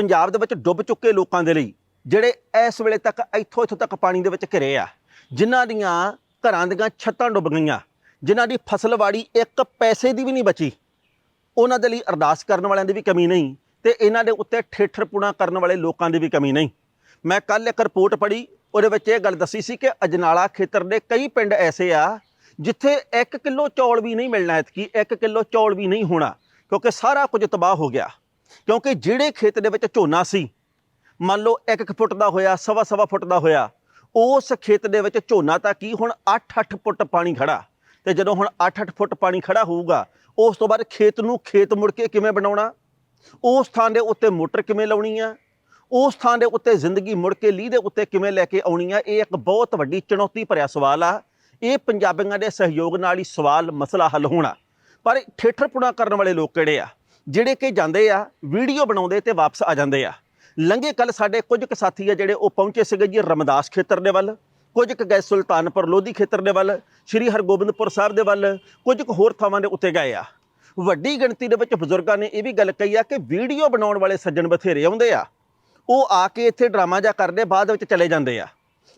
ਪੰਜਾਬ ਦੇ ਵਿੱਚ ਡੁੱਬ ਚੁੱਕੇ ਲੋਕਾਂ ਦੇ ਲਈ, ਜਿਹੜੇ ਇਸ ਵੇਲੇ ਤੱਕ ਇੱਥੋਂ ਇੱਥੋਂ ਤੱਕ ਪਾਣੀ ਦੇ ਵਿੱਚ ਘਿਰੇ ਆ, ਜਿਨ੍ਹਾਂ ਦੀਆਂ ਘਰਾਂ ਦੀਆਂ ਛੱਤਾਂ ਡੁੱਬ ਗਈਆਂ, ਜਿਨ੍ਹਾਂ ਦੀ ਫਸਲਵਾੜੀ ਇੱਕ ਪੈਸੇ ਦੀ ਵੀ ਨਹੀਂ ਬਚੀ, ਉਹਨਾਂ ਦੇ ਲਈ ਅਰਦਾਸ ਕਰਨ ਵਾਲਿਆਂ ਦੀ ਵੀ ਕਮੀ ਨਹੀਂ ਤੇ ਇਹਨਾਂ ਦੇ ਉੱਤੇ ਠੇਠਰਪੁਣਾ ਕਰਨ ਵਾਲੇ ਲੋਕਾਂ ਦੀ ਵੀ ਕਮੀ ਨਹੀਂ। ਮੈਂ ਕੱਲ ਇੱਕ ਰਿਪੋਰਟ ਪੜ੍ਹੀ, ਉਹਦੇ ਵਿੱਚ ਇਹ ਗੱਲ ਦੱਸੀ ਸੀ ਕਿ ਅਜਨਾਲਾ ਖੇਤਰ ਦੇ ਕਈ ਪਿੰਡ ਐਸੇ ਆ, ਜਿੱਥੇ 1 ਕਿਲੋ ਚੌਲ ਵੀ ਨਹੀਂ ਮਿਲਣਾ, ਐਤਕੀ 1 ਕਿਲੋ ਚੌਲ ਵੀ ਨਹੀਂ ਹੋਣਾ, ਕਿਉਂਕਿ ਸਾਰਾ ਕੁਝ ਤਬਾਹ ਹੋ ਗਿਆ। ਕਿਉਂਕਿ ਜਿਹੜੇ ਖੇਤ ਦੇ ਵਿੱਚ ਝੋਨਾ ਸੀ, ਮੰਨ ਲਓ 1 ਫੁੱਟ ਦਾ ਹੋਇਆ, ਸਵਾ ਸਵਾ ਫੁੱਟ ਦਾ ਹੋਇਆ, ਉਸ ਖੇਤ ਦੇ ਵਿੱਚ ਝੋਨਾ ਤਾਂ ਕੀ ਹੁਣ 8-8 ਫੁੱਟ ਪਾਣੀ ਖੜਾ। ਤੇ ਜਦੋਂ ਹੁਣ 8-8 ਫੁੱਟ ਪਾਣੀ ਖੜਾ ਹੋਊਗਾ, ਉਸ ਤੋਂ ਬਾਅਦ ਖੇਤ ਨੂੰ ਖੇਤ ਮੁੜ ਕੇ ਕਿਵੇਂ ਬਣਾਉਣਾ? ਉਸ ਥਾਂ ਦੇ ਉੱਤੇ ਮੋਟਰ ਕਿਵੇਂ ਲਾਉਣੀ ਆ? ਉਸ ਥਾਂ ਦੇ ਉੱਤੇ ਜ਼ਿੰਦਗੀ ਮੁੜ ਕੇ ਲੀਹ ਦੇ ਉੱਤੇ ਕਿਵੇਂ ਲੈ ਕੇ ਆਉਣੀ ਆ? ਇਹ ਇੱਕ ਬਹੁਤ ਵੱਡੀ ਚੁਣੌਤੀ ਭਰਿਆ ਸਵਾਲ ਆ। ਇਹ ਪੰਜਾਬੀਆਂ ਦੇ ਸਹਿਯੋਗ ਨਾਲ ਹੀ ਸਵਾਲ ਮਸਲਾ ਹੱਲ ਹੋਣਾ। ਪਰ ਠੇਠਰਪੁਣਾ ਕਰਨ ਵਾਲੇ ਲੋਕ ਕਿਹੜੇ ਆ? ਜਿਹੜੇ ਕਿ ਜਾਂਦੇ ਆ, ਵੀਡੀਓ ਬਣਾਉਂਦੇ ਤੇ ਵਾਪਸ ਆ ਜਾਂਦੇ ਆ। ਲੰਘੇ ਕੱਲ ਸਾਡੇ ਕੁਝ ਕੁ ਸਾਥੀ ਆ ਜਿਹੜੇ ਉਹ ਪਹੁੰਚੇ ਸੀਗੇ ਜੀ ਰਮਦਾਸ ਖੇਤਰ ਦੇ ਵੱਲ, ਕੁਝ ਕੁ ਗਏ ਸੁਲਤਾਨਪੁਰ ਲੋਧੀ ਖੇਤਰ ਦੇ ਵੱਲ, ਸ਼੍ਰੀ ਹਰਗੋਬਿੰਦਪੁਰ ਸਾਹਿਬ ਦੇ ਵੱਲ, ਕੁਝ ਕੁ ਹੋਰ ਥਾਵਾਂ ਦੇ ਉੱਤੇ ਗਏ ਆ। ਵੱਡੀ ਗਿਣਤੀ ਦੇ ਵਿੱਚ ਬਜ਼ੁਰਗਾਂ ਨੇ ਇਹ ਵੀ ਗੱਲ ਕਹੀ ਆ ਕਿ ਵੀਡੀਓ ਬਣਾਉਣ ਵਾਲੇ ਸੱਜਣ ਬਥੇਰੇ ਆਉਂਦੇ ਆ। ਉਹ ਆ ਕੇ ਇੱਥੇ ਡਰਾਮਾ ਜਾਂ ਕਰਦੇ, ਬਾਅਦ ਵਿੱਚ ਚਲੇ ਜਾਂਦੇ ਆ।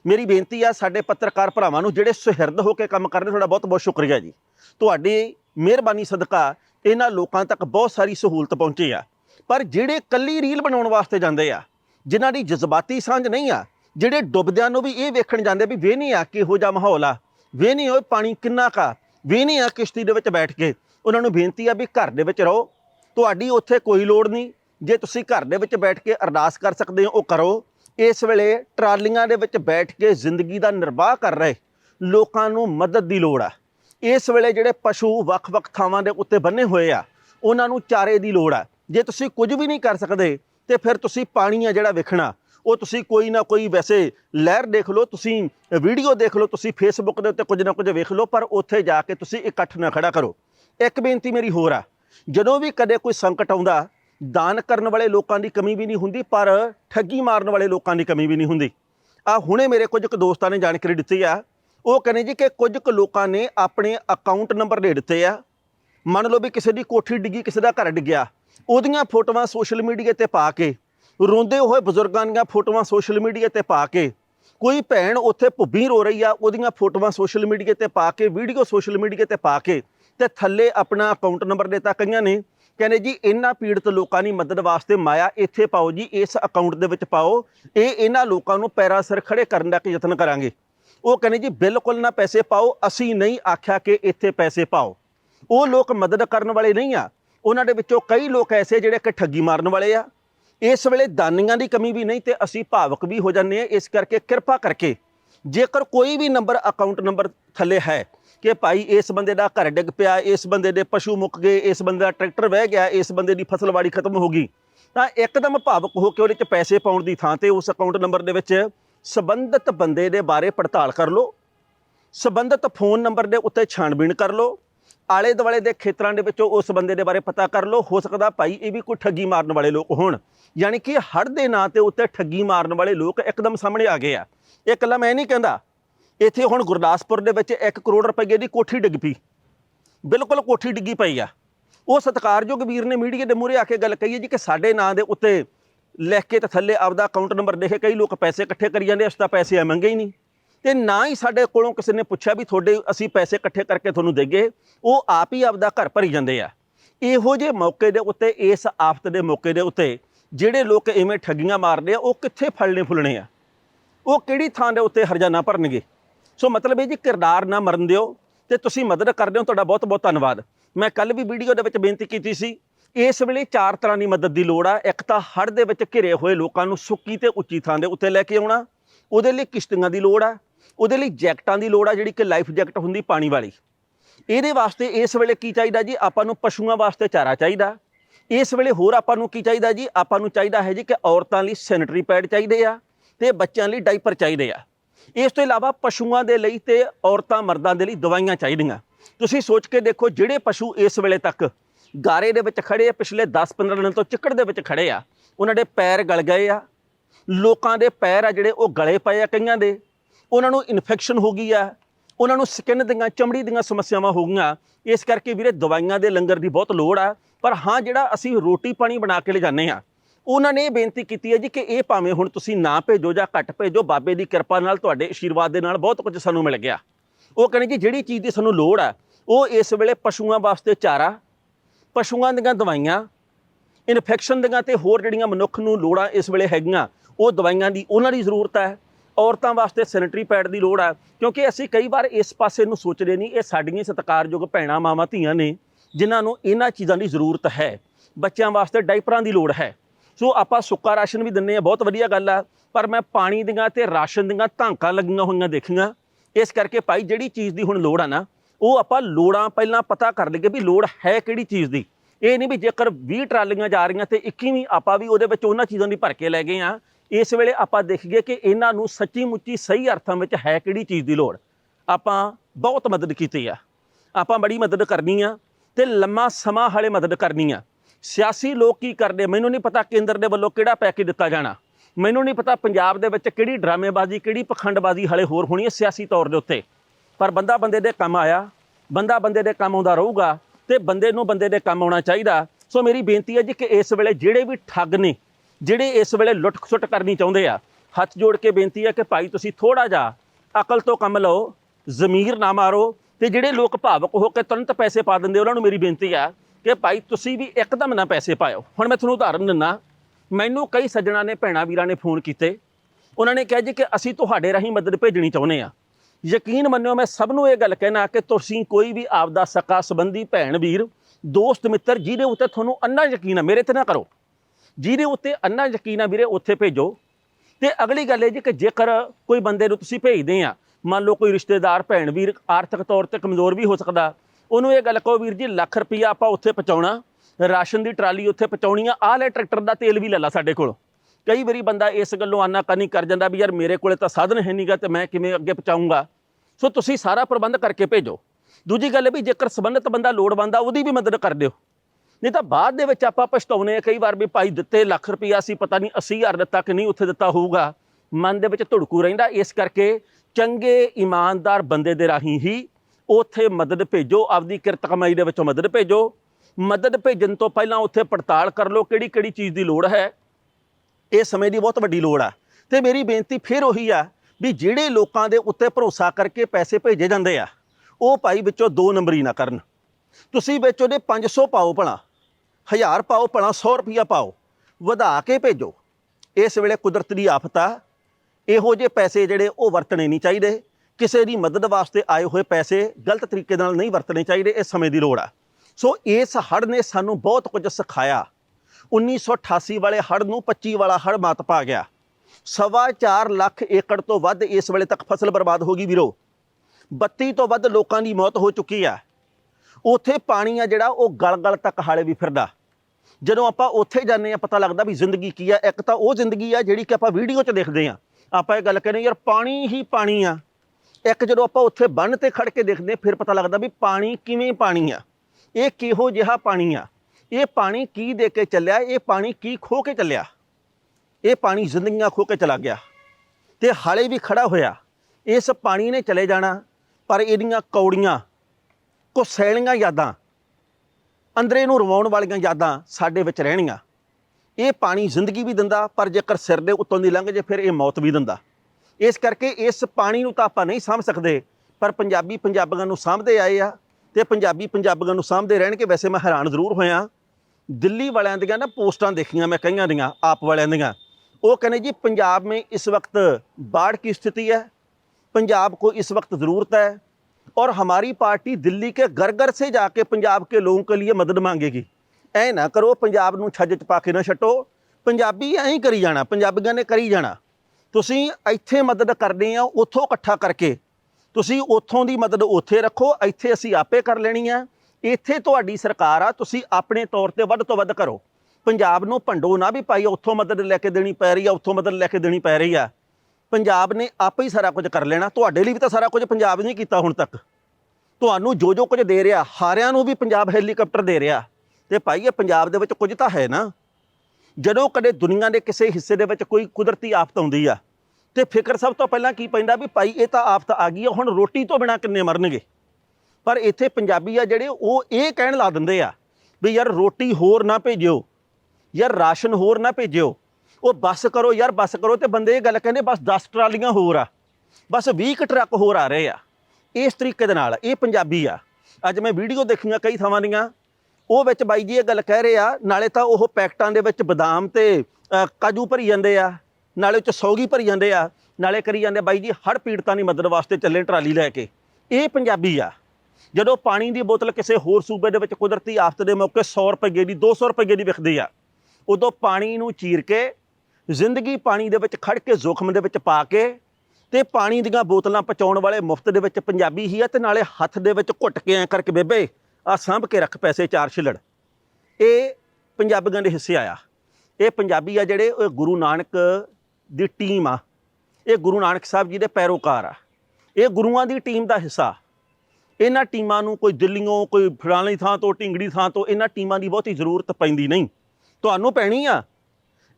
ਮੇਰੀ ਬੇਨਤੀ ਆ, ਸਾਡੇ ਪੱਤਰਕਾਰ ਭਰਾਵਾਂ ਨੂੰ ਜਿਹੜੇ ਸੁਹਿਰਦ ਹੋ ਕੇ ਕੰਮ ਕਰਦੇ ਤੁਹਾਡਾ ਬਹੁਤ ਬਹੁਤ ਸ਼ੁਕਰੀਆ ਜੀ। ਤੁਹਾਡੀ ਮਿਹਰਬਾਨੀ ਸਦਕਾ ਇਹਨਾਂ ਲੋਕਾਂ ਤੱਕ ਬਹੁਤ ਸਾਰੀ ਸਹੂਲਤ ਪਹੁੰਚੀ ਆ। ਪਰ ਜਿਹੜੇ ਕੱਲੀ ਰੀਲ ਬਣਾਉਣ ਵਾਸਤੇ ਜਾਂਦੇ ਆ, ਜਿਨ੍ਹਾਂ ਦੀ ਜਜ਼ਬਾਤੀ ਸਾਂਝ ਨਹੀਂ ਆ, ਜਿਹੜੇ ਡੁੱਬਦਿਆਂ ਨੂੰ ਵੀ ਇਹ ਵੇਖਣ ਜਾਂਦੇ ਵੀ ਵੇ ਨਹੀਂ ਆ ਕਿਹੋ ਜਿਹਾ ਮਾਹੌਲ ਆ ਵੇ ਨਹੀਂ ਹੋਏ ਪਾਣੀ ਕਿੰਨਾ ਕਾ ਵੇ ਨਹੀਂ ਆ ਕਿਸ਼ਤੀ ਦੇ ਵਿੱਚ ਬੈਠ ਕੇ, ਉਹਨਾਂ ਨੂੰ ਬੇਨਤੀ ਆ ਵੀ ਘਰ ਦੇ ਵਿੱਚ ਰਹੋ। ਤੁਹਾਡੀ ਉੱਥੇ ਕੋਈ ਲੋੜ ਨਹੀਂ, ਜੇ ਤੁਸੀਂ ਘਰ ਦੇ ਵਿੱਚ ਬੈਠ ਕੇ ਅਰਦਾਸ ਕਰ ਸਕਦੇ ਹੋ, ਉਹ ਕਰੋ। ਇਸ ਵੇਲੇ ਟਰਾਲੀਆਂ ਦੇ ਵਿੱਚ ਬੈਠ ਕੇ ਜ਼ਿੰਦਗੀ ਦਾ ਨਿਰਵਾਹ ਕਰ ਰਹੇ ਲੋਕਾਂ ਨੂੰ ਮਦਦ ਦੀ ਲੋੜ ਆ। ਇਸ ਵੇਲੇ ਜਿਹੜੇ ਪਸ਼ੂ ਵੱਖ-ਵੱਖ ਥਾਵਾਂ ਦੇ ਉੱਤੇ ਬੰਨੇ ਹੋਏ ਆ, ਉਹਨਾਂ ਨੂੰ ਚਾਰੇ ਦੀ ਲੋੜ ਆ। ਜੇ ਤੁਸੀਂ ਕੁਝ ਵੀ ਨਹੀਂ ਕਰ ਸਕਦੇ, ਤੇ ਫਿਰ ਤੁਸੀਂ ਪਾਣੀ ਆ ਜਿਹੜਾ ਵੇਖਣਾ, ਉਹ ਤੁਸੀਂ ਕੋਈ ਨਾ ਕੋਈ ਵੈਸੇ ਲਹਿਰ ਦੇਖ ਲਓ, ਤੁਸੀਂ ਵੀਡੀਓ ਦੇਖ ਲਓ, ਤੁਸੀਂ ਫੇਸਬੁੱਕ ਦੇ ਉੱਤੇ ਕੁਝ ਨਾ ਕੁਝ ਵੇਖ ਲਓ, ਪਰ ਉੱਥੇ ਜਾ ਕੇ ਤੁਸੀਂ ਇਕੱਠ ਨਾ ਖੜਾ ਕਰੋ। ਇੱਕ ਬੇਨਤੀ ਮੇਰੀ ਹੋਰ ਆ, ਜਦੋਂ ਵੀ ਕਦੇ ਕੋਈ ਸੰਕਟ ਆਉਂਦਾ, ਦਾਨ ਕਰਨ ਵਾਲੇ ਲੋਕਾਂ ਦੀ ਕਮੀ ਵੀ ਨਹੀਂ ਹੁੰਦੀ, ਪਰ ਠੱਗੀ ਮਾਰਨ ਵਾਲੇ ਲੋਕਾਂ ਦੀ ਕਮੀ ਵੀ ਨਹੀਂ ਹੁੰਦੀ। ਆ ਹੁਣੇ ਮੇਰੇ ਕੁਝ ਕੁ ਦੋਸਤਾਂ ਨੇ ਜਾਣਕਾਰੀ ਦਿੱਤੀ ਆ ਉਹ ਕਹਿੰਦੇ ਜੀ ਕਿ ਕੁਝ ਕੁ ਲੋਕਾਂ ਨੇ ਆਪਣੇ ਅਕਾਊਂਟ ਨੰਬਰ ਦੇ ਦਿੱਤੇ ਆ। ਮੰਨ ਲਓ ਵੀ ਕਿਸੇ ਦੀ ਕੋਠੀ ਡਿੱਗੀ, ਕਿਸੇ ਦਾ ਘਰ ਡਿੱਗਿਆ। ਉਹਦੀਆਂ ਫੋਟੋਆਂ ਸੋਸ਼ਲ ਮੀਡੀਆ ਤੇ ਪਾ ਕੇ, ਰੋਂਦੇ ਹੋਏ ਬਜ਼ੁਰਗਾਂ ਦੀਆਂ ਫੋਟੋਆਂ ਸੋਸ਼ਲ ਮੀਡੀਆ ਤੇ ਪਾ ਕੇ, ਕੋਈ ਭੈਣ ਉੱਥੇ ਭੁੱਬੀ ਰੋ ਰਹੀ ਆ, ਉਹਦੀਆਂ ਫੋਟੋਆਂ ਸੋਸ਼ਲ ਮੀਡੀਆ ਤੇ ਪਾ ਕੇ ਵੀਡੀਓ ਸੋਸ਼ਲ ਮੀਡੀਆ ਤੇ ਪਾ ਕੇ, ਤੇ ਥੱਲੇ ਆਪਣਾ ਅਕਾਊਂਟ ਨੰਬਰ ਦਿੱਤਾ ਕਈਆਂ ਨੇ। ਕਹਿੰਦੇ ਜੀ ਇਹਨਾਂ ਪੀੜਤ ਲੋਕਾਂ ਦੀ ਮਦਦ ਵਾਸਤੇ ਮਾਇਆ ਇੱਥੇ ਪਾਓ ਜੀ, ਇਸ ਅਕਾਊਂਟ ਦੇ ਵਿੱਚ ਪਾਓ। ਇਹ ਇਹਨਾਂ ਲੋਕਾਂ ਨੂੰ ਪੈਰਾਂ ਸਿਰ ਖੜੇ ਕਰਨ ਦਾ ਕਿ ਯਤਨ ਕਰਾਂਗੇ। ਉਹ ਕਹਿੰਦੇ ਜੀ, ਬਿਲਕੁਲ ਨਾ ਪੈਸੇ ਪਾਓ, ਅਸੀਂ ਨਹੀਂ ਆਖਿਆ ਕਿ ਇੱਥੇ ਪੈਸੇ ਪਾਓ। ਉਹ ਲੋਕ ਮਦਦ ਕਰਨ ਵਾਲੇ ਨਹੀਂ ਆ। ਉਹਨਾਂ ਦੇ ਵਿੱਚੋਂ ਕਈ ਲੋਕ ਐਸੇ ਜਿਹੜੇ ਕਿ ਠੱਗੀ ਮਾਰਨ ਵਾਲੇ ਆ। ਇਸ ਵੇਲੇ ਦਾਨੀਆਂ ਦੀ ਕਮੀ ਵੀ ਨਹੀਂ ਤੇ ਅਸੀਂ ਭਾਵਕ ਵੀ ਹੋ ਜਾਂਦੇ ਆ ਇਸ ਕਰਕੇ ਕਿਰਪਾ ਕਰਕੇ ਜੇਕਰ ਕੋਈ ਵੀ ਨੰਬਰ, ਅਕਾਊਂਟ ਨੰਬਰ ਥੱਲੇ ਹੈ ਕਿ ਭਾਈ ਇਸ ਬੰਦੇ ਦਾ ਘਰ ਡਿੱਗ ਪਿਆ, ਇਸ ਬੰਦੇ ਦੇ ਪਸ਼ੂ ਮੁੱਕ ਗਏ, ਇਸ ਬੰਦੇ ਦਾ ਟਰੈਕਟਰ ਵਹਿ ਗਿਆ, ਇਸ ਬੰਦੇ ਦੀ ਫਸਲਵਾੜੀ ਖਤਮ ਹੋ ਗਈ, ਤਾਂ ਇੱਕਦਮ ਭਾਵਕ ਹੋ ਕੇ ਉਹਦੇ 'ਚ ਪੈਸੇ ਪਾਉਣ ਦੀ ਥਾਂ ਤੇ ਉਸ ਅਕਾਊਂਟ ਨੰਬਰ ਦੇ ਵਿੱਚ ਸੰਬੰਧਿਤ ਬੰਦੇ ਦੇ ਬਾਰੇ ਪੜਤਾਲ ਕਰ ਲਓ। ਸੰਬੰਧਿਤ ਫੋਨ ਨੰਬਰ ਦੇ ਉੱਤੇ ਛਾਣਬੀਣ ਕਰ ਲਓ। ਆਲੇ ਦੁਆਲੇ ਦੇ ਖੇਤਰਾਂ ਦੇ ਵਿੱਚੋਂ ਉਸ ਬੰਦੇ ਦੇ ਬਾਰੇ ਪਤਾ ਕਰ ਲਓ। ਹੋ ਸਕਦਾ ਭਾਈ ਇਹ ਵੀ ਕੋਈ ਠੱਗੀ ਮਾਰਨ ਵਾਲੇ ਲੋਕ ਹੋਣ। ਯਾਨੀ ਕਿ ਹੜ ਦੇ ਨਾਂ ਤੇ ਉੱਤੇ ਠੱਗੀ ਮਾਰਨ ਵਾਲੇ ਲੋਕ ਇੱਕਦਮ ਸਾਹਮਣੇ ਆ ਗਏ ਆ। ਇਹ ਇਕੱਲਾ ਮੈਂ ਨਹੀਂ ਕਹਿੰਦਾ। ਇੱਥੇ ਹੁਣ ਗੁਰਦਾਸਪੁਰ ਦੇ ਵਿੱਚ 1 ਕਰੋੜ ਰੁਪਏ ਦੀ ਕੋਠੀ ਡਿੱਗ ਪਈ। ਬਿਲਕੁਲ ਕੋਠੀ ਡਿੱਗੀ ਪਈ ਆ। ਉਹ ਸਤਿਕਾਰਯੋਗ ਵੀਰ ਨੇ ਮੀਡੀਆ ਦੇ ਮੂਹਰੇ ਆ ਕੇ ਗੱਲ ਕਹੀ ਹੈ ਜੀ ਕਿ ਸਾਡੇ ਨਾਂ ਦੇ ਉੱਤੇ ਲਿਖ ਕੇ ਤੇ ਥੱਲੇ ਆਪਦਾ ਅਕਾਊਂਟ ਨੰਬਰ ਦੇ ਕੇ ਕਈ ਲੋਕ ਪੈਸੇ ਇਕੱਠੇ ਕਰੀ ਜਾਂਦੇ ਅਸੀਂ ਤਾਂ ਪੈਸੇ ਆ, ਮੰਗੇ ਹੀ ਨਹੀਂ। ਤੇ ਨਾ ਹੀ ਸਾਡੇ ਕੋਲੋਂ ਕਿਸੇ ਨੇ ਪੁੱਛਿਆ ਵੀ ਤੁਹਾਡੇ ਅਸੀਂ ਪੈਸੇ ਇਕੱਠੇ ਕਰਕੇ ਤੁਹਾਨੂੰ ਦੇਗੇ, ਉਹ ਆਪ ਹੀ ਆਪਦਾ ਘਰ ਭਰੀ ਜਾਂਦੇ ਆ। ਇਹੋ ਜਿਹੇ ਮੌਕੇ ਦੇ ਉੱਤੇ, ਇਸ ਆਫਤ ਦੇ ਮੌਕੇ ਦੇ ਉੱਤੇ ਜਿਹੜੇ ਲੋਕ ਐਵੇਂ ਠੱਗੀਆਂ ਮਾਰਦੇ ਆ, ਉਹ ਕਿੱਥੇ ਫਲਣੇ ਫੁੱਲਣੇ ਆ? ਉਹ ਕਿਹੜੀ ਥਾਂ ਦੇ ਉੱਤੇ ਹਰਜਾਨਾ ਭਰਨਗੇ? ਸੋ ਮਤਲਬ ਇਹ ਜੀ ਕਿਰਦਾਰ ਨਾ ਮਰਨ ਦਿਓ ਤੇ ਤੁਸੀਂ ਮਦਦ ਕਰਦੇ ਹੋ ਤੁਹਾਡਾ ਬਹੁਤ ਬਹੁਤ ਧੰਨਵਾਦ। ਮੈਂ ਕੱਲ ਵੀ ਵੀਡੀਓ ਦੇ ਵਿੱਚ ਬੇਨਤੀ ਕੀਤੀ ਸੀ ਇਸ ਵੇਲੇ ਚਾਰ ਤਰ੍ਹਾਂ ਦੀ ਮਦਦ ਦੀ ਲੋੜ ਆ। ਇੱਕ ਤਾਂ ਹੜ੍ਹ ਦੇ ਵਿੱਚ ਘਿਰੇ ਹੋਏ ਲੋਕਾਂ ਨੂੰ ਸੁੱਕੀ ਤੇ ਉੱਚੀ ਥਾਂ ਦੇ ਉੱਤੇ ਲੈ ਕੇ ਆਉਣਾ, ਉਹਦੇ ਲਈ ਕਿਸ਼ਤੀਆਂ ਦੀ ਲੋੜ ਆ, ਉਹਦੇ ਲਈ ਜੈਕਟਾਂ ਦੀ ਲੋੜ ਆ, ਜਿਹੜੀ ਕਿ ਲਾਈਫ ਜੈਕਟ ਹੁੰਦੀ ਪਾਣੀ ਵਾਲੀ। ਇਹਦੇ ਵਾਸਤੇ ਇਸ ਵੇਲੇ ਕੀ ਚਾਹੀਦਾ ਜੀ? ਆਪਾਂ ਨੂੰ ਪਸ਼ੂਆਂ ਵਾਸਤੇ ਚਾਰਾ ਚਾਹੀਦਾ। ਇਸ ਵੇਲੇ ਹੋਰ ਆਪਾਂ ਨੂੰ ਕੀ ਚਾਹੀਦਾ ਜੀ? ਆਪਾਂ ਨੂੰ ਚਾਹੀਦਾ ਹੈ ਜੀ ਕਿ ਔਰਤਾਂ ਲਈ ਸੈਨੀਟਰੀ ਪੈਡ ਚਾਹੀਦੇ ਆ ਤੇ ਬੱਚਿਆਂ ਲਈ ਡਾਈਪਰ ਚਾਹੀਦੇ ਆ। ਇਸ ਤੋਂ ਇਲਾਵਾ ਪਸ਼ੂਆਂ ਦੇ ਲਈ ਤੇ ਔਰਤਾਂ ਮਰਦਾਂ ਦੇ ਲਈ ਦਵਾਈਆਂ ਚਾਹੀਦੀਆਂ। ਤੁਸੀਂ ਸੋਚ ਕੇ ਦੇਖੋ, ਜਿਹੜੇ ਪਸ਼ੂ ਇਸ ਵੇਲੇ ਤੱਕ ਗਾਰੇ ਦੇ ਵਿੱਚ ਖੜੇ ਆ, ਪਿਛਲੇ 10-15 ਦਿਨ ਤੋਂ ਚਿੱਕੜ ਦੇ ਵਿੱਚ ਖੜੇ ਆ। ਉਹਨਾਂ ਦੇ ਪੈਰ ਗਲ ਗਏ ਆ। ਲੋਕਾਂ ਦੇ ਪੈਰ ਆ ਜਿਹੜੇ, ਉਹ ਗਲੇ ਪਏ ਆ ਕਈਆਂ ਦੇ। ਉਹਨਾਂ ਨੂੰ ਇਨਫੈਕਸ਼ਨ ਹੋ ਗਈ ਆ। ਉਹਨਾਂ ਨੂੰ ਸਕਿਨ ਦੀਆਂ, ਚਮੜੀ ਦੀਆਂ ਸਮੱਸਿਆਵਾਂ ਹੋ ਗਈਆਂ। ਇਸ ਕਰਕੇ ਵੀਰੇ ਦਵਾਈਆਂ ਦੇ ਲੰਗਰ ਦੀ ਬਹੁਤ ਲੋੜ ਆ। ਪਰ ਹਾਂ, ਜਿਹੜਾ ਅਸੀਂ ਰੋਟੀ ਪਾਣੀ ਬਣਾ ਕੇ ਲਿਜਾਨੇ ਆ, ਉਹਨਾਂ ਨੇ ਇਹ ਬੇਨਤੀ ਕੀਤੀ ਹੈ ਜੀ ਕਿ ਇਹ ਭਾਵੇਂ ਹੁਣ ਤੁਸੀਂ ਨਾ ਭੇਜੋ ਜਾਂ ਘੱਟ ਭੇਜੋ, ਬਾਬੇ ਦੀ ਕਿਰਪਾ ਨਾਲ ਤੁਹਾਡੇ ਆਸ਼ੀਰਵਾਦ ਦੇ ਨਾਲ ਬਹੁਤ ਕੁਝ ਸਾਨੂੰ ਮਿਲ ਗਿਆ। ਉਹ ਕਹਿੰਦੇ ਜੀ, ਜਿਹੜੀ ਚੀਜ਼ ਦੀ ਸਾਨੂੰ ਲੋੜ ਆ, ਉਹ ਇਸ ਵੇਲੇ ਪਸ਼ੂਆਂ ਵਾਸਤੇ ਚਾਰਾ ਪਸ਼ੂਆਂ ਦੀਆਂ ਦਵਾਈਆਂ ਇਨਫੈਕਸ਼ਨ ਦੀਆਂ ਤੇ ਹੋਰ ਜਿਹੜੀਆਂ ਮਨੁੱਖ ਨੂੰ ਲੋੜਾਂ ਇਸ ਵੇਲੇ ਹੈਗੀਆਂ, ਉਹ ਦਵਾਈਆਂ ਦੀ ਉਹਨਾਂ ਦੀ ਜ਼ਰੂਰਤ ਹੈ। ਔਰਤਾਂ ਵਾਸਤੇ ਸੈਨੀਟਰੀ ਪੈਡ ਦੀ ਲੋੜ ਹੈ, ਕਿਉਂਕਿ ਅਸੀਂ ਕਈ ਵਾਰ ਇਸ ਪਾਸੇ ਨੂੰ ਸੋਚਦੇ ਨਹੀਂ, ਇਹ ਸਾਡੀਆਂ ਸਤਿਕਾਰਯੋਗ ਭੈਣਾਂ ਮਾਵਾਂ ਧੀਆਂ ਨੇ, ਜਿਨ੍ਹਾਂ ਨੂੰ ਇਹਨਾਂ ਚੀਜ਼ਾਂ ਦੀ ਜ਼ਰੂਰਤ ਹੈ। ਬੱਚਿਆਂ ਵਾਸਤੇ ਡਾਈਪਰਾਂ ਦੀ ਲੋੜ ਹੈ। ਸੋ ਆਪਾਂ ਸੁੱਕਾ ਰਾਸ਼ਨ ਵੀ ਦਿੰਨੇ ਆ ਬਹੁਤ ਵਧੀਆ ਗੱਲ ਆ, ਪਰ ਮੈਂ ਪਾਣੀ ਦੀਆਂ ਤੇ ਰਾਸ਼ਨ ਦੀਆਂ ਧਾਂਕਾਂ ਲੱਗੀਆਂ ਹੋਈਆਂ ਦੇਖੀਆਂ। ਇਸ ਕਰਕੇ ਭਾਈ ਜਿਹੜੀ ਚੀਜ਼ ਦੀ ਹੁਣ ਲੋੜ ਆ ਨਾ ਉਹ ਆਪਾਂ ਲੋੜਾਂ ਪਹਿਲਾਂ ਪਤਾ ਕਰ ਲਈਏ ਵੀ ਲੋੜ ਹੈ ਕਿਹੜੀ ਚੀਜ਼ ਦੀ। ਇਹ ਨਹੀਂ ਵੀ ਜੇਕਰ 20 ਟਰਾਲੀਆਂ ਜਾ ਰਹੀਆਂ ਤੇ 21ਵੀਂ ਆਪਾਂ ਵੀ ਉਹਦੇ ਵਿੱਚ ਉਹਨਾਂ ਚੀਜ਼ਾਂ ਦੀ ਭਰ ਕੇ ਲੈ ਗਏ ਆ ਇਸ ਵੇਲੇ ਆਪਾਂ ਦੇਖੀਏ ਕਿ ਇਹਨਾਂ ਨੂੰ ਸੱਚੀ ਮੁੱਚੀ ਸਹੀ ਅਰਥਾਂ ਵਿੱਚ ਹੈ ਕਿਹੜੀ ਚੀਜ਼ ਦੀ ਲੋੜ। ਆਪਾਂ ਬਹੁਤ ਮਦਦ ਕੀਤੀ ਆ। ਆਪਾਂ ਬੜੀ ਮਦਦ ਕਰਨੀ ਆ ਤੇ ਲੰਮਾ ਸਮਾਂ ਹਾਲੇ ਮਦਦ ਕਰਨੀ ਆ। ਸਿਆਸੀ ਲੋਕ ਕੀ ਕਰਦੇ? ਮੈਨੂੰ ਨਹੀਂ ਪਤਾ ਕੇਂਦਰ ਦੇ ਵੱਲੋਂ ਕਿਹੜਾ ਪੈਕੇਜ ਦਿੱਤਾ ਜਾਣਾ। ਮੈਨੂੰ ਨਹੀਂ ਪਤਾ ਪੰਜਾਬ ਦੇ ਵਿੱਚ ਕਿਹੜੀ ਡਰਾਮੇਬਾਜ਼ੀ, ਕਿਹੜੀ ਪਖੰਡਬਾਜ਼ੀ ਹਾਲੇ ਹੋਰ ਹੋਣੀ ਹੈ ਸਿਆਸੀ ਤੌਰ ਦੇ ਉੱਤੇ। ਪਰ ਬੰਦਾ ਬੰਦੇ ਦੇ ਕੰਮ ਆਇਆ, ਬੰਦਾ ਬੰਦੇ ਦੇ ਕੰਮ ਆਉਂਦਾ ਰਹੂਗਾ ਤੇ ਬੰਦੇ ਨੂੰ ਬੰਦੇ ਦੇ ਕੰਮ ਆਉਣਾ ਚਾਹੀਦਾ। ਸੋ ਮੇਰੀ ਬੇਨਤੀ ਹੈ ਜੀ ਕਿ ਇਸ ਵੇਲੇ ਜਿਹੜੇ ਵੀ ਠੱਗ ਨੇ, ਜਿਹੜੇ ਇਸ ਵੇਲੇ ਲੁੱਟ ਖਸੁੱਟ ਕਰਨੀ ਚਾਹੁੰਦੇ ਆ, ਹੱਥ ਜੋੜ ਕੇ ਬੇਨਤੀ ਹੈ ਕਿ ਭਾਈ ਤੁਸੀਂ ਥੋੜਾ ਜਿਹਾ ਅਕਲ ਤੋਂ ਕੰਮ ਲਓ, ਜ਼ਮੀਰ ਨਾ ਮਾਰੋ ਤੇ ਜਿਹੜੇ ਲੋਕ ਭਾਵਕ ਹੋ ਕੇ ਤੁਰੰਤ ਪੈਸੇ ਪਾ ਦਿੰਦੇ, ਉਹਨਾਂ ਨੂੰ ਮੇਰੀ ਬੇਨਤੀ ਆ ਕਿ ਭਾਈ ਤੁਸੀਂ ਵੀ ਇੱਕਦਮ ਨਾ ਪੈਸੇ ਪਾਇਓ। ਹੁਣ ਮੈਂ ਤੁਹਾਨੂੰ ਉਦਾਹਰਨ ਦਿੰਦਾ, ਮੈਨੂੰ ਕਈ ਸੱਜਣਾ ਨੇ, ਭੈਣਾ ਵੀਰਾਂ ਨੇ ਫੋਨ ਕੀਤੇ। ਉਹਨਾਂ ਨੇ ਕਿਹਾ ਜੀ ਕਿ ਅਸੀਂ ਤੁਹਾਡੇ ਰਾਹੀਂ ਮਦਦ ਭੇਜਣੀ ਚਾਹੁੰਦੇ ਆ। ਯਕੀਨ ਮੰਨਿਓ, ਮੈਂ ਸਭ ਨੂੰ ਇਹ ਗੱਲ ਕਹਿਣਾ ਕਿ ਤੁਸੀਂ ਕੋਈ ਵੀ ਆਪਦਾ ਸਕਾ ਸੰਬੰਧੀ ਭੈਣ ਵੀਰ, ਦੋਸਤ ਮਿੱਤਰ, ਜਿਹਦੇ ਉੱਤੇ ਤੁਹਾਨੂੰ ਅੰਨਾ ਯਕੀਨ ਆ, ਮੇਰੇ ਤੇ ਨਾ ਕਰੋ। ਜਿਹਦੇ ਉੱਤੇ ਅੰਨਾ ਯਕੀਨ ਆ ਵੀਰੇ, ਉੱਥੇ ਭੇਜੋ। ਤੇ ਅਗਲੀ ਗੱਲ ਇਹ ਜੀ ਕਿ ਜੇਕਰ ਕੋਈ ਬੰਦੇ ਨੂੰ ਤੁਸੀਂ ਭੇਜਦੇ ਆ, ਮੰਨ ਲਓ ਕੋਈ ਰਿਸ਼ਤੇਦਾਰ, ਭੈਣ ਵੀਰ, ਆਰਥਿਕ ਤੌਰ ਤੇ ਕਮਜ਼ੋਰ ਵੀ ਹੋ ਸਕਦਾ। ਉਹਨੂੰ ਇਹ ਗੱਲ ਕਹੋ ਵੀਰ ਜੀ, ਲੱਖ ਰੁਪਈਆ ਆਪਾਂ ਉੱਥੇ ਪਹੁੰਚਾਉਣਾ, ਰਾਸ਼ਨ ਦੀ ਟਰਾਲੀ ਉੱਥੇ ਪਹੁੰਚਾਉਣੀ ਆ, ਆਹ ਲੈ ਟਰੈਕਟਰ ਦਾ ਤੇਲ ਵੀ ਲੈ ਲਾ ਸਾਡੇ ਕੋਲ। ਕਈ ਵਾਰੀ ਬੰਦਾ ਇਸ ਗੱਲੋਂ ਆਨਾਕਾਨੀ ਕਰ ਜਾਂਦਾ ਵੀ ਯਾਰ ਮੇਰੇ ਕੋਲੇ ਤਾਂ ਸਾਧਨ ਹੈ ਨਹੀਂਗਾ ਤੇ ਮੈਂ ਕਿਵੇਂ ਅੱਗੇ ਪਹੁੰਚਾਊਂਗਾ। ਸੋ ਤੁਸੀਂ ਸਾਰਾ ਪ੍ਰਬੰਧ ਕਰਕੇ ਭੇਜੋ। ਦੂਜੀ ਗੱਲ ਵੀ ਜੇਕਰ ਸੰਬੰਧਿਤ ਬੰਦਾ ਲੋੜਵੰਦ ਆ, ਉਹਦੀ ਵੀ ਮਦਦ ਕਰ ਦਿਓ। ਨਹੀਂ ਤਾਂ ਬਾਅਦ ਦੇ ਵਿੱਚ ਆਪਾਂ ਪਛਤਾਉਨੇ ਆ ਕਈ ਵਾਰ ਵੀ ਭਾਈ ਦਿੱਤੇ ਲੱਖ ਰੁਪਈਆ ਸੀ, ਪਤਾ ਨਹੀਂ 80000 ਦਿੱਤਾ ਕਿ ਨਹੀਂ, ਉੱਥੇ ਦਿੱਤਾ ਹੋਊਗਾ। ਮਨ ਦੇ ਵਿੱਚ ਧੜਕੂ ਰਹਿੰਦਾ, ਇਸ ਕਰਕੇ ਚੰਗੇ ਇਮਾਨਦਾਰ ਬੰਦੇ ਦੇ ਰਾਹੀਂ ਹੀ ਉੱਥੇ ਮਦਦ ਭੇਜੋ, ਆਪਦੀ ਕਿਰਤ ਕਮਾਈ ਦੇ ਵਿੱਚੋਂ ਮਦਦ ਭੇਜੋ। ਮਦਦ ਭੇਜਣ ਤੋਂ ਪਹਿਲਾਂ ਉੱਥੇ ਪੜਤਾਲ ਕਰ ਲਓ ਕਿਹੜੀ ਕਿਹੜੀ ਚੀਜ਼ ਦੀ ਲੋੜ ਹੈ। ਇਹ ਸਮੇਂ ਦੀ ਬਹੁਤ ਵੱਡੀ ਲੋੜ ਆ। ਤੇ ਮੇਰੀ ਬੇਨਤੀ ਫਿਰ ਉਹੀ ਆ ਵੀ ਜਿਹੜੇ ਲੋਕਾਂ ਦੇ ਉੱਤੇ ਭਰੋਸਾ ਕਰਕੇ ਪੈਸੇ ਭੇਜੇ ਜਾਂਦੇ ਆ, ਉਹ ਭਾਈ ਵਿੱਚੋਂ ਦੋ ਨੰਬਰੀ ਨਾ ਕਰਨ। ਤੁਸੀਂ ਵਿੱਚ ਉਹਦੇ 500 ਪਾਓ ਭਲਾ 1000 ਪਾਓ ਭਲਾ 100 ਰੁਪਿਆ ਪਾਓ, ਵਧਾ ਕੇ ਭੇਜੋ। ਇਸ ਵੇਲੇ ਕੁਦਰਤ ਦੀ ਆਫਤ ਆ ਇਹੋ ਜਿਹੇ ਪੈਸੇ ਜਿਹੜੇ ਉਹ ਵਰਤਣੇ ਨਹੀਂ ਚਾਹੀਦੇ। ਕਿਸੇ ਦੀ ਮਦਦ ਵਾਸਤੇ ਆਏ ਹੋਏ ਪੈਸੇ ਗਲਤ ਤਰੀਕੇ ਨਾਲ ਨਹੀਂ ਵਰਤਣੇ ਚਾਹੀਦੇ ਇਹ ਸਮੇਂ ਦੀ ਲੋੜ ਆ। ਸੋ ਇਸ ਹੜ੍ਹ ਨੇ ਸਾਨੂੰ ਬਹੁਤ ਕੁਝ ਸਿਖਾਇਆ। 1988 ਵਾਲੇ ਹੜ੍ਹ ਨੂੰ 25 ਵਾਲਾ ਹੜ੍ਹ ਮਾਤ ਪਾ ਗਿਆ। ਸਵਾ ਚਾਰ ਲੱਖ ਏਕੜ ਤੋਂ ਵੱਧ ਇਸ ਵੇਲੇ ਤੱਕ ਫਸਲ ਬਰਬਾਦ ਹੋ ਗਈ ਵੀਰੋ। 32 ਤੋਂ ਵੱਧ ਲੋਕਾਂ ਦੀ ਮੌਤ ਹੋ ਚੁੱਕੀ ਆ। ਉੱਥੇ ਪਾਣੀ ਆ ਜਿਹੜਾ, ਉਹ ਗਲ ਗਲ ਤੱਕ ਹਾਲੇ ਵੀ ਫਿਰਦਾ। ਜਦੋਂ ਆਪਾਂ ਉੱਥੇ ਜਾਂਦੇ ਆ ਪਤਾ ਲੱਗਦਾ ਵੀ ਜ਼ਿੰਦਗੀ ਕੀ ਆ। ਇੱਕ ਤਾਂ ਉਹ ਜ਼ਿੰਦਗੀ ਆ ਜਿਹੜੀ ਕਿ ਆਪਾਂ ਵੀਡੀਓ 'ਚ ਦੇਖਦੇ ਆ ਆਪਾਂ ਇਹ ਗੱਲ ਕਹਿੰਦੇ ਯਾਰ ਪਾਣੀ ਹੀ ਪਾਣੀ ਆ। ਇੱਕ ਜਦੋਂ ਆਪਾਂ ਉੱਥੇ ਬੰਨ ਤੇ ਖੜ ਕੇ ਦੇਖਦੇ ਫਿਰ ਪਤਾ ਲੱਗਦਾ ਵੀ ਪਾਣੀ ਕਿਵੇਂ ਪਾਣੀ ਆ। ਇਹ ਕਿਹੋ ਜਿਹਾ ਪਾਣੀ ਆ। ਇਹ ਪਾਣੀ ਕੀ ਦੇ ਕੇ ਚੱਲਿਆ? ਇਹ ਪਾਣੀ ਕੀ ਖੋ ਕੇ ਚੱਲਿਆ? ਇਹ ਪਾਣੀ ਜ਼ਿੰਦਗੀਆਂ ਖੋ ਕੇ ਚਲਾ ਗਿਆ ਤੇ ਹਾਲੇ ਵੀ ਖੜਾ ਹੋਇਆ। ਇਸ ਪਾਣੀ ਨੇ ਚਲੇ ਜਾਣਾ, ਪਰ ਇਹਦੀਆਂ ਕੌੜੀਆਂ ਕੁਸੈਲੀਆਂ ਯਾਦਾਂ, ਅੰਦਰੇ ਨੂੰ ਰਵਾਉਣ ਵਾਲੀਆਂ ਯਾਦਾਂ ਸਾਡੇ ਵਿੱਚ ਰਹਿਣੀਆਂ। ਇਹ ਪਾਣੀ ਜ਼ਿੰਦਗੀ ਵੀ ਦਿੰਦਾ, ਪਰ ਜੇਕਰ ਸਿਰ ਦੇ ਉੱਤੋਂ ਦੀ ਲੰਘ ਜੇ, ਫਿਰ ਇਹ ਮੌਤ ਵੀ ਦਿੰਦਾ। ਇਸ ਕਰਕੇ ਇਸ ਪਾਣੀ ਨੂੰ ਤਾਂ ਆਪਾਂ ਨਹੀਂ ਸਾਂਭ ਸਕਦੇ, ਪਰ ਪੰਜਾਬੀ ਪੰਜਾਬੀਆਂ ਨੂੰ ਸਾਂਭਦੇ ਆਏ ਆ ਤੇ ਪੰਜਾਬੀ ਪੰਜਾਬੀਆਂ ਨੂੰ ਸਾਂਭਦੇ ਰਹਿਣਗੇ ਵੈਸੇ ਮੈਂ ਹੈਰਾਨ ਜ਼ਰੂਰ ਹੋਇਆ। ਦਿੱਲੀ ਵਾਲਿਆਂ ਦੀਆਂ ਨਾ ਪੋਸਟਾਂ ਦੇਖੀਆਂ ਮੈਂ ਕਈਆਂ ਦੀਆਂ ਆਪ ਵਾਲਿਆਂ ਦੀਆਂ ਉਹ ਕਹਿੰਦੇ ਜੀ पंजाब में इस वक्त बाढ़ की स्थिति है पंजाब को इस वक्त ज़रूरत है और हमारी पार्टी दिल्ली के घर घर से जाके पंजाब के लोगों के लिए मदद मांगेगी ਐ ਨਾ ਕਰੋ ਪੰਜਾਬ ਨੂੰ ਛੱਜ ਚ ਪਾ ਕੇ ਨਾ ਛੱਟੋ ਪੰਜਾਬੀ ਐਂ ਹੀ ਕਰੀ ਜਾਣਾ ਪੰਜਾਬੀਆਂ ਨੇ ਕਰੀ ਜਾਣਾ ਤੁਸੀਂ ਇੱਥੇ ਮਦਦ ਕਰਦੇ ਆ ਉੱਥੋਂ ਇਕੱਠਾ ਕਰਕੇ ਤੁਸੀਂ ਉੱਥੋਂ ਦੀ ਮਦਦ ਉੱਥੇ ਰੱਖੋ ਇੱਥੇ ਅਸੀਂ ਆਪੇ ਕਰ ਲੈਣੀ ਆ ਇੱਥੇ ਤੁਹਾਡੀ ਸਰਕਾਰ ਆ, ਤੁਸੀਂ ਆਪਣੇ ਤੌਰ ਤੇ ਵੱਧ ਤੋਂ ਵੱਧ ਕਰੋ। ਪੰਜਾਬ ਨੂੰ ਭੰਡੋ ਨਾ ਵੀ ਭਾਈ, ਉੱਥੋਂ ਮਦਦ ਲੈ ਕੇ ਦੇਣੀ ਪੈ ਰਹੀ ਆ, ਉੱਥੋਂ ਮਦਦ ਲੈ ਕੇ ਦੇਣੀ ਪੈ ਰਹੀ ਆ। ਪੰਜਾਬ ਨੇ ਆਪੇ ਹੀ ਸਾਰਾ ਕੁਝ ਕਰ ਲੈਣਾ, ਤੁਹਾਡੇ ਲਈ ਵੀ ਤਾਂ ਸਾਰਾ ਕੁਝ ਪੰਜਾਬ ਨੇ ਕੀਤਾ ਹੁਣ ਤੱਕ। ਤੁਹਾਨੂੰ ਜੋ ਜੋ ਕੁਝ ਦੇ ਰਿਹਾ, ਹਾਰਿਆਂ ਨੂੰ ਵੀ ਪੰਜਾਬ ਹੈਲੀਕਾਪਟਰ ਦੇ ਰਿਹਾ। ਤੇ ਭਾਈ, ਇਹ ਪੰਜਾਬ ਦੇ ਵਿੱਚ ਕੁਝ ਤਾਂ ਹੈ ਨਾ। ਜਦੋਂ ਕਦੇ ਦੁਨੀਆ ਦੇ ਕਿਸੇ ਹਿੱਸੇ ਦੇ ਵਿੱਚ ਕੋਈ ਕੁਦਰਤੀ ਆਫਤ ਆਉਂਦੀ ਆ, ਤੇ ਫਿਕਰ ਸਭ ਤੋਂ ਪਹਿਲਾਂ ਕੀ ਪੈਂਦਾ ਵੀ ਭਾਈ, ਇਹ ਤਾਂ ਆਫਤ ਆ ਗਈ ਆ, ਹੁਣ ਰੋਟੀ ਤੋਂ ਬਿਨਾ ਕਿੰਨੇ ਮਰਨਗੇ? ਪਰ ਇੱਥੇ ਪੰਜਾਬੀ ਆ ਜਿਹੜੇ ਉਹ ਇਹ ਕਹਿਣ ਲਾ ਦਿੰਦੇ ਆ ਵੀ ਯਾਰ ਰੋਟੀ ਹੋਰ ਨਾ ਭੇਜਿਓ, ਯਾਰ ਰਾਸ਼ਨ ਹੋਰ ਨਾ ਭੇਜਿਓ, ਉਹ ਬੱਸ ਕਰੋ ਯਾਰ ਬੱਸ ਕਰੋ ਤੇ ਬੰਦੇ ਇਹ ਗੱਲ ਕਹਿੰਦੇ ਬਸ 10 ਟਰਾਲੀਆਂ ਹੋਰ ਆ, ਬਸ 20 ਕੁ ਟਰੱਕ ਹੋਰ ਆ ਰਹੇ ਆ। ਇਸ ਤਰੀਕੇ ਦੇ ਨਾਲ ਇਹ ਪੰਜਾਬੀ ਆ। ਅੱਜ ਮੈਂ ਵੀਡੀਓ ਦੇਖੀਆਂ ਕਈ ਥਾਵਾਂ ਦੀਆਂ, ਉਹ ਵਿੱਚ ਬਾਈ ਜੀ ਇਹ ਗੱਲ ਕਹਿ ਰਹੇ ਆ, ਨਾਲੇ ਤਾਂ ਉਹ ਪੈਕਟਾਂ ਦੇ ਵਿੱਚ ਬਦਾਮ ਤੇ ਕਾਜੂ ਭਰੀ ਜਾਂਦੇ ਆ, ਨਾਲੇ ਉਹ ਚ ਸੌਗੀ ਭਰੀ ਜਾਂਦੇ ਆ, ਨਾਲੇ ਕਰੀ ਜਾਂਦੇ ਬਾਈ ਜੀ ਹੜ ਪੀੜਤਾਂ ਦੀ ਮਦਦ ਵਾਸਤੇ ਚੱਲੇ ਟਰਾਲੀ ਲੈ ਕੇ। ਇਹ ਪੰਜਾਬੀ ਆ। ਜਦੋਂ ਪਾਣੀ ਦੀ ਬੋਤਲ ਕਿਸੇ ਹੋਰ ਸੂਬੇ ਦੇ ਵਿੱਚ ਕੁਦਰਤੀ ਆਫਤ ਦੇ ਮੌਕੇ 100 ਰੁਪਏ ਦੀ 200 ਰੁਪਏ ਦੀ ਵਿਕਦੀ ਆ, ਉਦੋਂ ਪਾਣੀ ਨੂੰ ਚੀਰ ਕੇ, ਜ਼ਿੰਦਗੀ ਪਾਣੀ ਦੇ ਵਿੱਚ ਖੜ ਕੇ ਜ਼ੋਖਮ ਦੇ ਵਿੱਚ ਪਾ ਕੇ ਤੇ ਪਾਣੀ ਦੀਆਂ ਬੋਤਲਾਂ ਪਹੁੰਚਾਉਣ ਵਾਲੇ ਮੁਫਤ ਦੇ ਵਿੱਚ ਪੰਜਾਬੀ ਹੀ ਆ ਤੇ ਨਾਲੇ ਹੱਥ ਦੇ ਵਿੱਚ ਘੁੱਟ ਕੇ ਐ ਕਰਕੇ ਬੇਬੇ ਆ ਸਾਂਭ ਕੇ ਰੱਖ ਪੈਸੇ ਚਾਰ ਛਿਲੜ। ਇਹ ਪੰਜਾਬੀਆਂ ਦੇ ਹਿੱਸੇ ਆਇਆ। ਇਹ ਪੰਜਾਬੀ ਆ ਜਿਹੜੇ ਉਹ ਗੁਰੂ ਨਾਨਕ ਦੀ ਟੀਮ ਆ। ਇਹ ਗੁਰੂ ਨਾਨਕ ਸਾਹਿਬ ਜੀ ਦੇ ਪੈਰੋਕਾਰ ਆ। ਇਹ ਗੁਰੂਆਂ ਦੀ ਟੀਮ ਦਾ ਹਿੱਸਾ। ਇਹਨਾਂ ਟੀਮਾਂ ਨੂੰ ਕੋਈ ਦਿੱਲੀੋਂ ਕੋਈ ਫਲਾਣੀ ਥਾਂ ਤੋਂ ਢਿੰਗੜੀ ਥਾਂ ਤੋਂ ਇਹਨਾਂ ਟੀਮਾਂ ਦੀ ਬਹੁਤੀ ਜ਼ਰੂਰਤ ਪੈਂਦੀ ਨਹੀਂ ਤੁਹਾਨੂੰ ਪੈਣੀ ਆ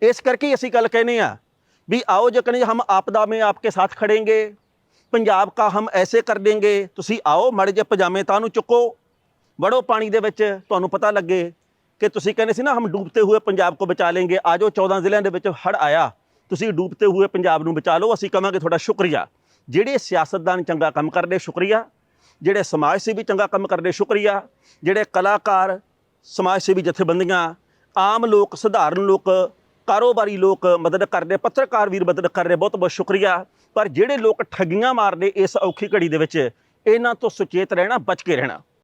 ਇਸ ਕਰਕੇ ਹੀ ਅਸੀਂ ਗੱਲ ਕਹਿੰਦੇ ਆ ਵੀ आओ जखन हम आपदा में आपके साथ खड़ेंगे ਪੰਜਾਬ का हम ऐसे कर देंगे ਤੁਸੀਂ ਆਓ ਮਾੜੇ ਜਿਹੇ ਪਜਾਮੇ ਤਾਂ ਨੂੰ ਚੁੱਕੋ ਵੜੋ ਪਾਣੀ ਦੇ ਵਿੱਚ ਤੁਹਾਨੂੰ ਪਤਾ ਲੱਗੇ ਕਿ ਤੁਸੀਂ ਕਹਿੰਦੇ ਸੀ ਨਾ ਹਮ ਡੂਬਤੇ ਹੋਏ ਪੰਜਾਬ ਕੋ ਬਚਾ ਲੇਂਗੇ ਆਜੋ 14 ਜ਼ਿਲ੍ਹਿਆਂ ਦੇ ਵਿੱਚ ਹੜ ਆਇਆ ਤੁਸੀਂ ਡੂਬਤੇ ਹੋਏ ਪੰਜਾਬ ਨੂੰ ਬਚਾ ਲਓ ਅਸੀਂ ਕਵਾਂਗੇ ਤੁਹਾਡਾ ਸ਼ੁਕਰੀਆ ਜਿਹੜੇ ਸਿਆਸਤਦਾਨ ਚੰਗਾ ਕੰਮ ਕਰਦੇ ਸ਼ੁਕਰੀਆ ਜਿਹੜੇ ਸਮਾਜ ਸੇਵੀ ਚੰਗਾ ਕੰਮ ਕਰਦੇ, ਸ਼ੁਕਰੀਆ। ਜਿਹੜੇ ਕਲਾਕਾਰ, ਸਮਾਜ ਸੇਵੀ ਜਥੇਬੰਦੀਆਂ, ਆਮ ਲੋਕ, ਸਧਾਰਨ ਲੋਕ, ਕਾਰੋਬਾਰੀ ਲੋਕ ਮਦਦ ਕਰਦੇ ਪੱਤਰਕਾਰ ਵੀਰ ਮਦਦ ਕਰ ਰਹੇ ਬਹੁਤ ਬਹੁਤ ਸ਼ੁਕਰੀਆ। ਪਰ ਜਿਹੜੇ ਲੋਕ ਠੱਗੀਆਂ ਮਾਰਦੇ ਇਸ ਔਖੀ ਘੜੀ ਦੇ ਵਿੱਚ, ਇਹਨਾਂ ਤੋਂ ਸੁਚੇਤ ਰਹਿਣਾ, ਬਚ ਕੇ ਰਹਿਣਾ।